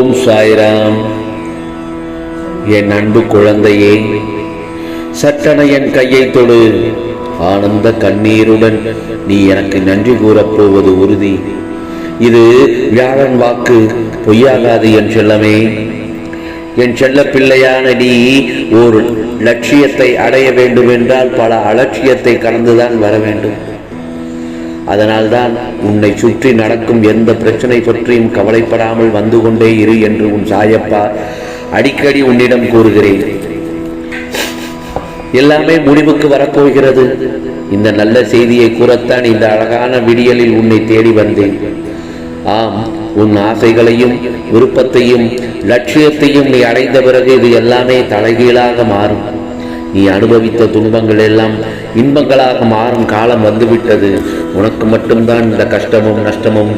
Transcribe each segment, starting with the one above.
ஓம் சாய்ராம். என் அன்பு குழந்தையே சட்டன என் கையை தொடு. ஆனந்த கண்ணீருடன் நீ எனக்கு நன்றி கூறப் போவது உறுதி. இது வியாழன் வாக்கு பொய்யாகாது என் செல்லமே. என் செல்ல பிள்ளையான நீ ஒரு லட்சியத்தை அடைய வேண்டும் என்றால் பல அலட்சியத்தை கடந்துதான் வர வேண்டும். அதனால்தான் உன்னை சுற்றி நடக்கும் எந்த பிரச்சனை பற்றியும் கவலைப்படாமல் வந்து கொண்டே இரு என்று உன் சாயப்பா அடிக்கடி உன்னிடம் கூறுகிறேன். எல்லாமே முடிவுக்கு வரப்போகிறது. இந்த நல்ல செய்தியை கூறத்தான் இந்த அழகான விடியலில் உன்னை தேடி வந்தேன். ஆம் உன் ஆசைகளையும் விருப்பத்தையும் லட்சியத்தையும் நீ அடைந்த பிறகு இது எல்லாமே தலைகீழாக மாறும். நீ அனுபவித்த துன்பங்கள் எல்லாம் இன்பங்களாக மாறும் காலம் வந்துவிட்டது. உனக்கு மட்டும்தான் இந்த கஷ்டமும் நஷ்டமும்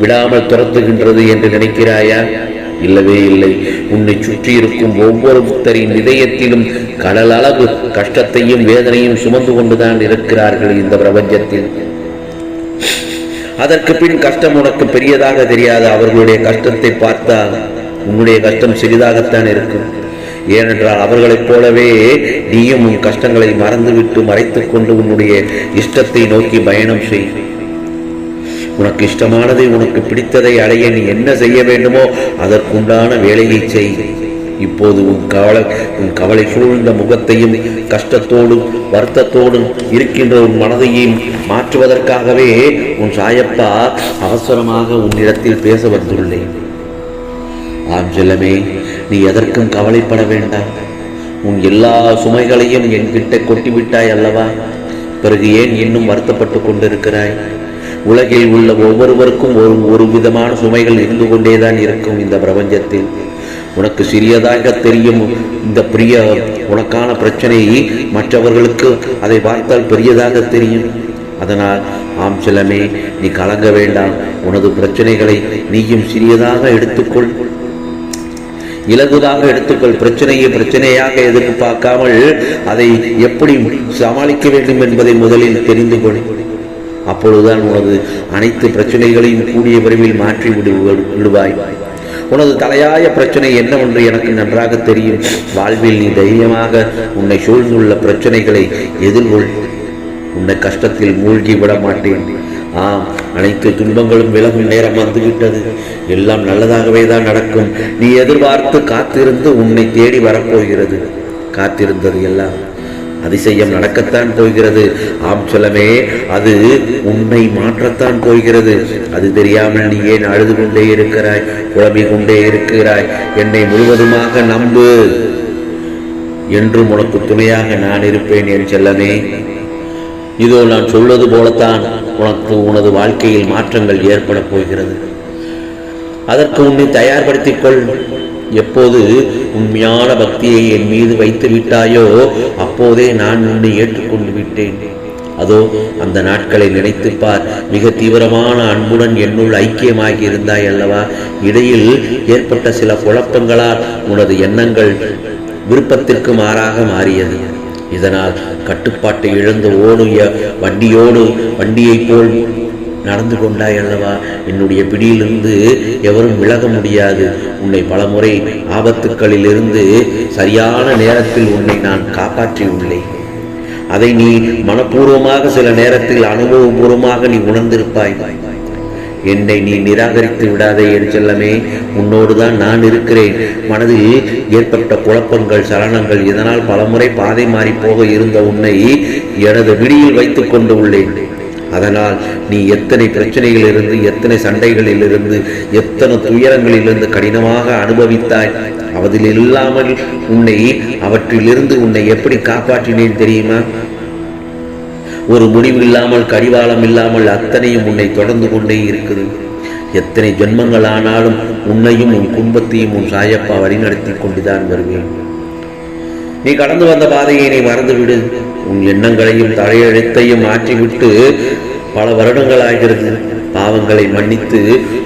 விடாமல் துரத்துகின்றது என்று நினைக்கிறாயா? இல்லவே இல்லை. உன்னை சுற்றி இருக்கும் ஒவ்வொருத்தரின் இதயத்திலும் கடல் அளவு கஷ்டத்தையும் வேதனையும் சுமந்து கொண்டுதான் இருக்கிறார்கள் இந்த பிரபஞ்சத்தில். அதற்கு பின் கஷ்டம் உனக்கு பெரியதாக தெரியாது. அவர்களுடைய கஷ்டத்தை பார்த்தால் உன்னுடைய கஷ்டம் சிறிதாகத்தான் இருக்கும். ஏனென்றால் அவர்களைப் போலவே நீயும் உன் கஷ்டங்களை மறந்துவிட்டு மறைத்துக் கொண்டு உன்னுடைய இஷ்டத்தை நோக்கி பயணம் செய். உனக்கு இஷ்டமானதை உனக்கு பிடித்ததை அடைய நீ என்ன செய்ய வேண்டுமோ அதற்குண்டான வேலையை செய். இப்போது உன் கவலை உன் கவலை சூழ்ந்த முகத்தையும் கஷ்டத்தோடும் வருத்தத்தோடும் இருக்கின்ற உன் மனதையும் மாற்றுவதற்காகவே உன் சாயப்பா அவசரமாக உன்னிடத்தில் பேச வந்துள்ளேன். ஆம் செல்லமே நீ எதற்கும் கவலைப்பட வேண்டாம். உன் எல்லா சுமைகளையும் என்கிட்ட கொட்டிவிட்டாய் அல்லவா? பிறகு ஏன் இன்னும் வருத்தப்பட்டு கொண்டிருக்கிறாய்? உலகில் உள்ள ஒவ்வொருவருக்கும் ஒரு ஒரு விதமான சுமைகள் இருந்து கொண்டேதான் இருக்கும் இந்த பிரபஞ்சத்தில். உனக்கு சிறியதாக தெரியும் இந்த பிரிய உனக்கான பிரச்சனை மற்றவர்களுக்கு அதை பார்த்தால் பெரியதாக தெரியும். அதனால் ஆம் சிலமே நீ கலங்க வேண்டாம். உனது பிரச்சனைகளை நீயும் சிறியதாக எடுத்துக்கொள். இலகுதாக எடுத்துக்கொள். பிரச்சனையை பிரச்சனையாக எதிர்பார்க்காமல் அதை எப்படி சமாளிக்க வேண்டும் என்பதை முதலில் தெரிந்து கொள். அப்பொழுதுதான் உனது அனைத்து பிரச்சனைகளையும் கூடிய விரைவில் மாற்றி விடு விடுவாய். உனது தலையாய பிரச்சனை என்னவென்று எனக்கு நன்றாக தெரியும். வாழ்வில் நீ தைரியமாக உன்னை சூழ்ந்துள்ள பிரச்சனைகளை எதிர்கொள். உன்னை கஷ்டத்தில் மூழ்கி விட மாட்டேன். ஆம் அனைத்து துன்பங்களும் விலகும் நேரம் வந்துவிட்டது. எல்லாம் நல்லதாகவே தான் நடக்கும். நீ எதிர்பார்த்து காத்திருந்து உன்னை தேடி வரப்போகிறது. காத்திருந்தது எல்லாம் அதிசயம் நடக்கத்தான் போகிறது. ஆம் சொல்லமே அது உன்னை மாற்றத்தான் போகிறது. அது தெரியாமல் நீ ஏன் அழுது கொண்டே இருக்கிறாய்? குழம்பிக் கொண்டே இருக்கிறாய்? என்னை முழுவதுமாக நம்பு. என்றும் உனக்கு துணையாக நான் இருப்பேன் என் செல்லமே. இதோ நான் சொல்வது போலத்தான் உனக்கு உனது வாழ்க்கையில் மாற்றங்கள் ஏற்பட போகிறது. அதற்கு உன்னை தயார்படுத்திக் கொள். எப்போது உண்மையான பக்தியை என் மீது வைத்து விட்டாயோ அப்போதே நான் உன்னை ஏற்றுக்கொண்டு விட்டேன். அதோ அந்த நாட்களை நினைத்துப் பார். மிக தீவிரமான அன்புடன் என்னுள் ஐக்கியமாகி இருந்தாய் அல்லவா? இடையில் ஏற்பட்ட சில குழப்பங்களால் உனது எண்ணங்கள் விருப்பத்திற்கு மாறாக மாறியது. இதனால் கட்டுப்பாட்டை இழந்து ஓடிய வண்டியோடு வண்டியைப் போல் நடந்து கொண்டாய் அல்லவா? என்னுடைய பிடியிலிருந்து எவரும் விலக முடியாது. உன்னை பலமுறை ஆபத்துக்களில் இருந்து சரியான நேரத்தில் உன்னை நான் காப்பாற்றியுள்ளேன். அதை நீ மனப்பூர்வமாக சில நேரத்தில் அனுபவபூர்வமாக நீ உணர்ந்திருப்பாய். என்னை நீ நிராகரித்து விடாதே என் செல்லமே. உன்னோடுதான் நான் இருக்கிறேன். மனதில் ஏற்பட்ட குழப்பங்கள் சலனங்கள் இதனால் பலமுறை பாதை மாறி போக இருந்த உன்னை எனது விடியில் வைத்துக் கொண்டு உள்ளேன். அதனால் நீ எத்தனை பிரச்சனைகளிலிருந்து எத்தனை சண்டைகளிலிருந்து எத்தனை துயரங்களிலிருந்து கடினமாக அனுபவித்தாய். அவதில் இல்லாமல் உன்னை அவற்றிலிருந்து உன்னை எப்படி காப்பாற்றினேன் தெரியுமா? ஒரு முடிவு இல்லாமல் கடிவாளம் இல்லாமல் அத்தனையும் உன்னை தொடர்ந்து கொண்டே இருக்குது. எத்தனை ஜென்மங்கள் ஆனாலும் உன்னையும் உன் குடும்பத்தையும் உன் சாயப்பா வழிநடத்தி கொண்டுதான் வருவேன். நீ கடந்து வந்த பாதையை நீ மறந்துவிடு. உன் எண்ணங்களையும் தலையெழுத்தையும் மாற்றிவிட்டு பல வருடங்கள் ஆகிறது. பாவங்களை மன்னித்து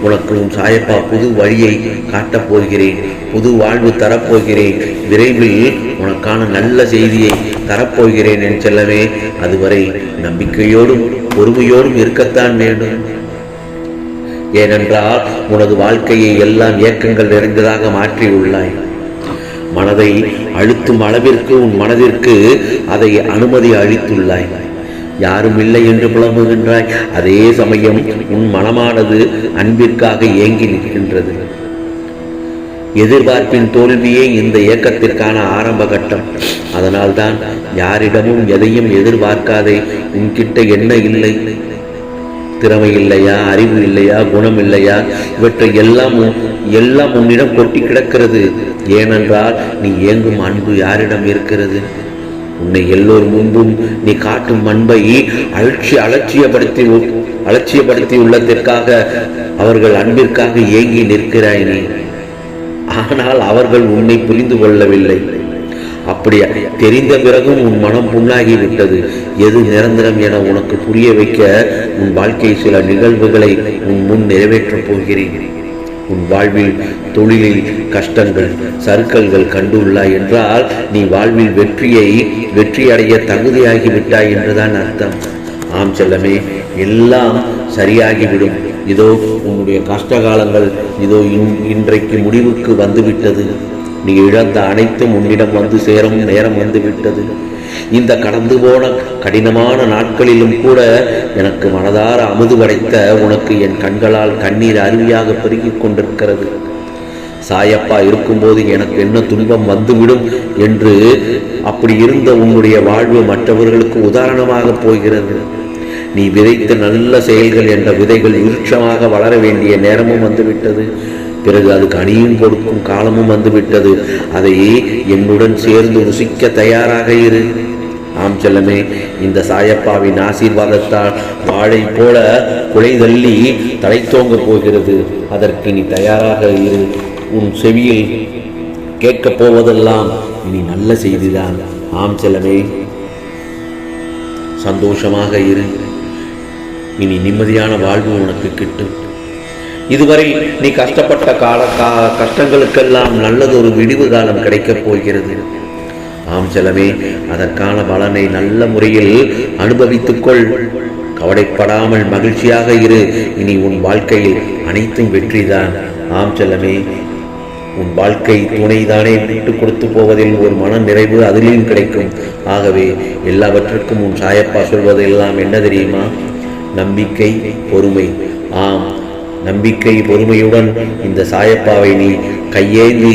உனக்கு உன் சாயப்பா புது வழியை காட்டப் போகிறேன். புது வாழ்வு தரப்போகிறேன் விரைவில் உனக்கான நல்ல செய்தியை தரப்போகிறேன் என் செல்லவே அதுவரை நம்பிக்கையோடும் பொறுமையோடும் இருக்கத்தான் வேண்டும். ஏனென்றால் உனது வாழ்க்கையை எல்லாம் ஏக்கங்கள் நிறைந்ததாக மாற்றியுள்ளாய். மனதை அழுத்தும் அளவிற்கு உன் மனதிற்கு அதை அனுமதி அளித்துள்ளாய். யாரும் இல்லை என்று புலம்புகின்றாய். அதே சமயம் உன் மனமானது அன்பிற்காக ஏங்கி நிற்கின்றது. எதிர்பார்ப்பின் தோல்வியே இந்த இயக்கத்திற்கான ஆரம்ப கட்டம் அதனால்தான் யாரிடமும் எதையும் எதிர்பார்க்காதே உன்கிட்ட என்ன இல்லை? திறமை இல்லையா? அறிவு இல்லையா? குணம் இல்லையா? இவற்றை எல்லாம் எல்லாம் உன்னிடம் கொட்டி கிடக்கிறது. ஏனென்றால் நீ ஏங்கும் அன்பு யாரிடம் இருக்கிறது? உன்னை எல்லோர் முன்பும் நீ காட்டும் அன்பை அலட்சி அலட்சியப்படுத்தி அலட்சியப்படுத்தி உள்ளதற்காக அவர்கள் அன்பிற்காக ஏங்கி நிற்கிறாய் நீ. ஆனால் அவர்கள் உன்னை புரிந்து கொள்ளவில்லை. அப்படி தெரிந்த பிறகும் உன் மனம் புண்ணாகி விட்டது எது நிரந்தரம் என உனக்கு புரிய வைக்க உன் வாழ்க்கை சில நிகழ்வுகளை உன் முன் நிறைவேற்றப் போகிறேன். உன் வாழ்வில் தொழிலில் கஷ்டங்கள் சறுக்கல்கள் கண்டுள்ளாய் என்றால் நீ வாழ்வில் வெற்றியை வெற்றி அடைய தகுதியாகிவிட்டாய் என்றுதான் அர்த்தம். ஆம் செல்லமே எல்லாம் சரியாகிவிடும். இதோ உன்னுடைய கஷ்ட காலங்கள் இதோ இன்றைக்கு முடிவுக்கு வந்துவிட்டது. நீ இழந்த அனைத்தும் உன்னிடம் வந்து சேரும் நேரம் வந்துவிட்டது. இந்த கடந்து போன கடினமான நாட்களிலும் கூட எனக்கு மனதார அமுது படைத்த உனக்கு என் கண்களால் கண்ணீர் அருவியாக பெருகிக் கொண்டிருக்கிறது. சாயப்பா இருக்கும்போது எனக்கு என்ன துன்பம் வந்துவிடும் என்று அப்படி இருந்த உன்னுடைய வாழ்வு மற்றவர்களுக்கு உதாரணமாக போகிறது. நீ விதைத்த நல்ல செயல்கள் என்ற விதைகள் விருட்சமாக வளர வேண்டிய நேரமும் வந்துவிட்டது. பிறகு அதுக்கு அணியும் கொடுக்கும் காலமும் வந்துவிட்டது. அதை என்னுடன் சேர்ந்து ருசிக்க தயாராக இரு. ஆம் செல்லமே இந்த சாயப்பாவின் ஆசீர்வாதத்தால் வாழை போல குலை தள்ளி தலை தோங்க போகிறது. அதற்கு நீ தயாராக இரு. உன் செவியில் கேட்கப் போவதெல்லாம் இனி நல்ல செய்திதான். ஆம் செல்லமே சந்தோஷமாக இரு. இனி நிம்மதியான வாழ்வு உனக்கு கிட்டும். இதுவரை நீ கஷ்டப்பட்ட கால கா கஷ்டங்களுக்கெல்லாம் நல்லதொரு விடிவு காலம் கிடைக்கப் போகிறது. ஆம் செலவே அதற்கான பலனை நல்ல முறையில் அனுபவித்துக்கொள் கவலைப்படாமல் மகிழ்ச்சியாக இரு. இனி உன் வாழ்க்கையில் அனைத்தும் வெற்றிதான். ஆம் செல்லமே உன் வாழ்க்கை துணைதானே விட்டு கொடுத்து போவதில் ஒரு மன நிறைவு அதிலும் கிடைக்கும். ஆகவே எல்லாவற்றுக்கும் உன் சாயப்பா சொல்வதெல்லாம் என்ன தெரியுமா? நம்பிக்கை பொறுமை. ஆம் நம்பிக்கை பொறுமையுடன் இந்த சாயப்பாவை நீ கையேந்தி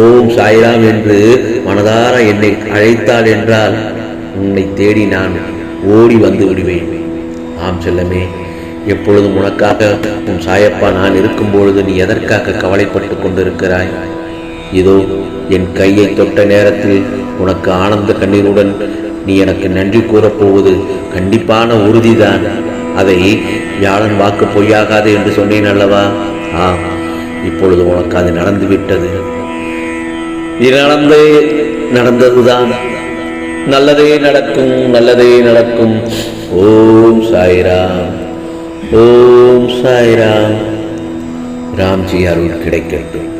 ஓம் சாய்ராம் என்று மனதார என்னை அழைத்தாள் என்றால் உன்னை தேடி நான் ஓடி வந்து விடுவேன். ஆம் செல்லமே எப்பொழுதும் உனக்காக உன் சாயப்பா நான் இருக்கும் பொழுது நீ எதற்காக கவலைப்பட்டு கொண்டிருக்கிறாய்? இதோ என் கையை தொட்ட நேரத்தில் உனக்கு ஆனந்த கண்ணீருடன் நீ எனக்கு நன்றி கூறப்போவது கண்டிப்பான உறுதிதான். அதை வியாழன் வாக்கு பொய்யாகாது என்று சொன்னேன் அல்லவா? ஆ இப்பொழுது உனக்கு அது நடந்து விட்டது நடந்தே நடந்ததுதான். நல்லதே நடக்கும் நல்லதே நடக்கும். ஓம் சாய்ராம் ஓம் சாய்ராம். ராம்ஜி அருள் கிடைக்கட்டும்.